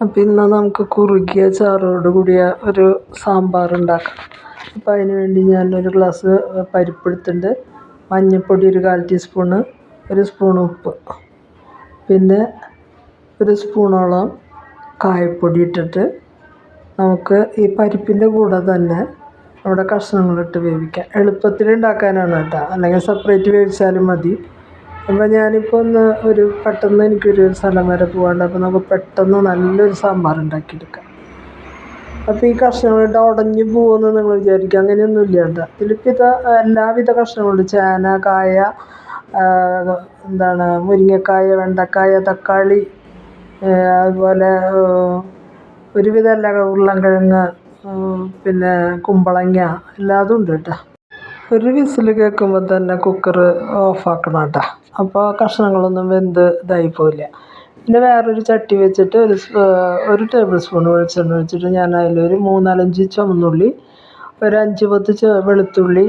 അപ്പം ഇന്ന് നമുക്ക് കുറുകിയ ചാറോട് കൂടിയ ഒരു സാമ്പാർ ഉണ്ടാക്കാം. അപ്പം അതിന് വേണ്ടി ഞാൻ ഒരു ഗ്ലാസ് പരിപ്പ് എടുത്തിട്ടുണ്ട് മഞ്ഞൾപ്പൊടി ഒരു കാൽ ടീസ്പൂണ് ഒരു സ്പൂൺ ഉപ്പ്. പിന്നെ ഒരു സ്പൂണോളം കായപ്പൊടി ഇട്ടിട്ട് നമുക്ക് ഈ പരിപ്പിന്റെ കൂടെ തന്നെ നമ്മുടെ കഷ്ണങ്ങളിട്ട് വേവിക്കാം. എളുപ്പത്തിൽ ഉണ്ടാക്കാനാണ് കേട്ടോ. അല്ലെങ്കിൽ സെപ്പറേറ്റ് വേവിച്ചാലും മതി. അപ്പോൾ ഞാനിപ്പോൾ ഒന്ന് ഒരു പെട്ടെന്ന് എനിക്കൊരു സ്ഥലം വരെ പോകാണ്ട് അപ്പോൾ നമുക്ക് പെട്ടെന്ന് നല്ലൊരു സാമ്പാർ ഉണ്ടാക്കിയെടുക്കാം. അപ്പോൾ ഈ കഷ്ണങ്ങളിട്ട് ഉടഞ്ഞു പോകുമെന്ന് നിങ്ങൾ വിചാരിക്കുക അങ്ങനെയൊന്നുമില്ല കേട്ടോ. ഇതിലിപ്പോൾ ഇത് എല്ലാവിധ കഷ്ണങ്ങളുണ്ട്. ചേന കായ എന്താണ് മുരിങ്ങക്കായ വെണ്ടക്കായ തക്കാളി അതുപോലെ ഒരുവിധ എല്ലാ ഉരുളൻകിഴങ്ങ് പിന്നെ കുമ്പളങ്ങ എല്ലാതും ഉണ്ട് കേട്ടോ. ഒരു വിസിൽ കേൾക്കുമ്പോൾ തന്നെ കുക്കർ ഓഫാക്കണം കേട്ടോ. അപ്പോൾ കഷ്ണങ്ങളൊന്നും വെന്ത് ഇതായി പോവില്ല. പിന്നെ വേറൊരു ചട്ടി വെച്ചിട്ട് ഒരു ഒരു ടേബിൾ സ്പൂൺ വെളിച്ചെണ്ണ ഒഴിച്ചിട്ട് ഞാൻ അതിലൊരു മൂന്നാലഞ്ച് ചുമന്നുള്ളി ഒരു അഞ്ച് പത്ത് വെളുത്തുള്ളി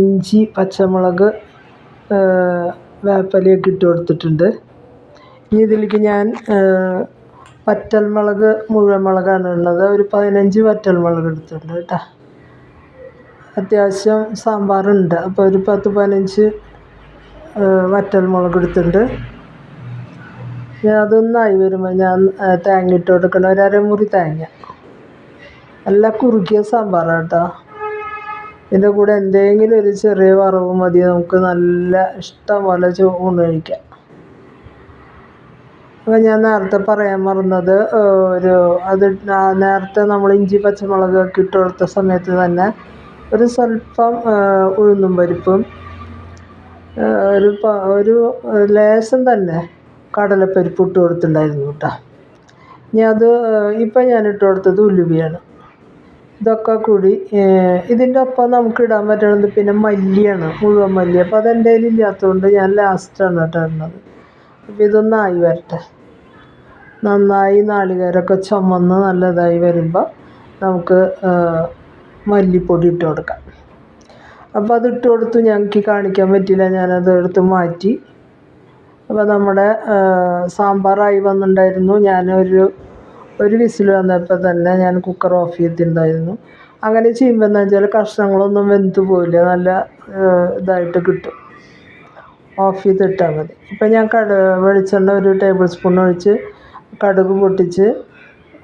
ഇഞ്ചി പച്ചമുളക് വേപ്പലയൊക്കെ ഇട്ട് കൊടുത്തിട്ടുണ്ട്. ഇനി ഇതിലേക്ക് ഞാൻ വറ്റൽമുളക് മുഴുവൻ മുളകാണ് ഉള്ളത് ഒരു പതിനഞ്ച് വറ്റൽമുളക് എടുത്തിട്ടുണ്ട് കേട്ടോ. അത്യാവശ്യം സാമ്പാറുണ്ട്. അപ്പോൾ ഒരു പത്ത് പതിനഞ്ച് വറ്റൽ മുളക് എടുത്തിട്ടുണ്ട്. ഞാൻ അതൊന്നായി വരുമ്പോൾ ഞാൻ തേങ്ങ ഇട്ട് കൊടുക്കണം. ഒരു അരമുറി തേങ്ങ. നല്ല കുറുക്കിയ സാമ്പാറാണ് കേട്ടോ ഇതിന്റെ കൂടെ എന്തെങ്കിലും ഒരു ചെറിയ വറവ് മതി. നമുക്ക് നല്ല ഇഷ്ടം പോലെ ഊണ് കഴിക്കാം. അപ്പോൾ ഞാൻ നേരത്തെ പറയാൻ മറന്നത് ഒരു അത് നേരത്തെ നമ്മൾ ഇഞ്ചി പച്ചമുളകൊക്കെ ഇട്ട് കൊടുത്ത സമയത്ത് തന്നെ ഒരു സ്വല്പം ഉഴുന്നും പരിപ്പും ഒരു ഒരു ലേശം തന്നെ കടലപ്പരിപ്പ് ഇട്ട് കൊടുത്തിട്ടുണ്ടായിരുന്നു കേട്ടോ. ഇനി അത് ഇപ്പം ഞാൻ ഇട്ട് കൊടുത്തത് ഉലുവയാണ്. ഇതൊക്കെ കൂടി ഇതിന്റെ ഒപ്പം നമുക്ക് ഇടാൻ പറ്റണത് പിന്നെ മല്ലിയാണ് മുഴുവൻ മല്ലി. അപ്പോൾ അത് എന്റെ കയ്യിലില്ലാത്തതുകൊണ്ട് ഞാൻ ലാസ്റ്റാണ് കേട്ടോ ഇടുന്നത്. അപ്പോൾ ഇതൊന്നായി വരട്ടെ. നന്നായി നാളികേരമൊക്കെ ചുമന്ന് നല്ലതായി വരുമ്പോൾ നമുക്ക് മല്ലിപ്പൊടി ഇട്ട് കൊടുക്കാം. അപ്പോൾ അത് ഇട്ട് കൊടുത്ത് ഞങ്ങൾക്ക് കാണിക്കാൻ പറ്റില്ല ഞാനത് എടുത്ത് മാറ്റി. അപ്പോൾ നമ്മുടെ സാമ്പാറായി വന്നിട്ടുണ്ടായിരുന്നു. ഞാനൊരു ഒരു വിസിൽ വന്നപ്പോൾ തന്നെ ഞാൻ കുക്കർ ഓഫ് ചെയ്തിട്ടുണ്ടായിരുന്നു. അങ്ങനെ ചെയ്യുമ്പോൾ എന്താ വെച്ചാൽ കഷ്ണങ്ങളൊന്നും വെന്ത് പോയില്ല നല്ല ഇതായിട്ട് കിട്ടും. ഓഫ് ചെയ്തിട്ടാൽ മതി. ഇപ്പം ഞാൻ കട വെളിച്ചെണ്ണ ഒരു ടേബിൾ സ്പൂൺ ഒഴിച്ച് കടുക് പൊട്ടിച്ച്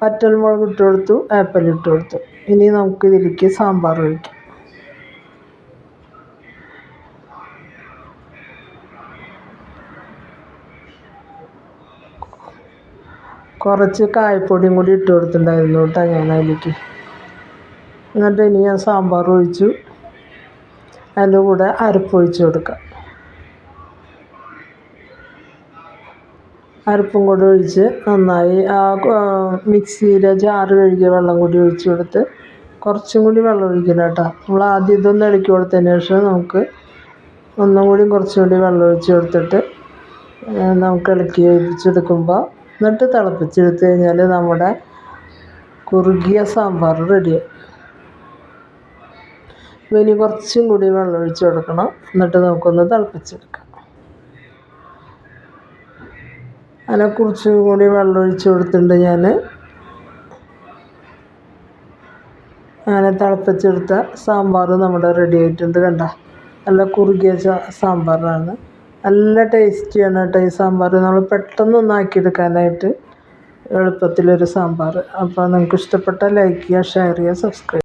വറ്റൽമുളക് ഇട്ട് കൊടുത്തു ആപ്പിൾ ഇട്ട് കൊടുത്തു ഇനി നമുക്ക് ഇതിലേക്ക് സാമ്പാർ ഒഴിക്കാം. കുറച്ച് കായപ്പൊടിയും കൂടി ഇട്ട് കൊടുത്തിട്ടുണ്ടായിരുന്നു കേട്ടോ ഞാൻ അതിലേക്ക്. എന്നിട്ട് ഇനി ഞാൻ സാമ്പാർ ഒഴിച്ചു. അതിന്റെ കൂടെ അരപ്പൊഴിച്ച് കൊടുക്കാം. അരപ്പും കൂടെ ഒഴിച്ച് നന്നായി ആ മിക്സിയിലെ ജാറ് കഴുകിയ വെള്ളം കൂടി ഒഴിച്ച് കൊടുത്ത് കുറച്ചും കൂടി വെള്ളം ഒഴിക്കണം കേട്ടോ. നമ്മൾ ആദ്യം ഇതൊന്ന് ഇളക്കി കൊടുത്തതിന് ശേഷം നമുക്ക് ഒന്നും കൂടി കുറച്ചും കൂടി വെള്ളം ഒഴിച്ച് കൊടുത്തിട്ട് നമുക്ക് ഇളക്കി വേവിച്ചെടുക്കുമ്പോൾ എന്നിട്ട് തിളപ്പിച്ചെടുത്ത് കഴിഞ്ഞാൽ നമ്മുടെ കുറുകിയ സാമ്പാർ റെഡിയായി ഇനി കുറച്ചും കൂടി വെള്ളം ഒഴിച്ച് കൊടുക്കണം. എന്നിട്ട് നമുക്കൊന്ന് തിളപ്പിച്ചെടുക്കാം. അങ്ങനെ കുറച്ച് കൂടി വെള്ളം ഒഴിച്ച് കൊടുത്തിട്ടുണ്ട് ഞാൻ അങ്ങനെ തിളപ്പിച്ചെടുത്ത സാമ്പാർ നമ്മുടെ റെഡി ആയിട്ടുണ്ട് കണ്ട. നല്ല കുറുകിയ സാമ്പാറാണ്. നല്ല ടേസ്റ്റിയാണ് കേട്ടോ ഈ സാമ്പാർ. നമ്മൾ പെട്ടെന്ന് ഒന്നാക്കിയെടുക്കാനായിട്ട് എളുപ്പത്തിലൊരു സാമ്പാർ. അപ്പോൾ നിങ്ങൾക്ക് ഇഷ്ടപ്പെട്ട ലൈക്ക് ചെയ്യുക ഷെയർ ചെയ്യുക സബ്സ്ക്രൈബ്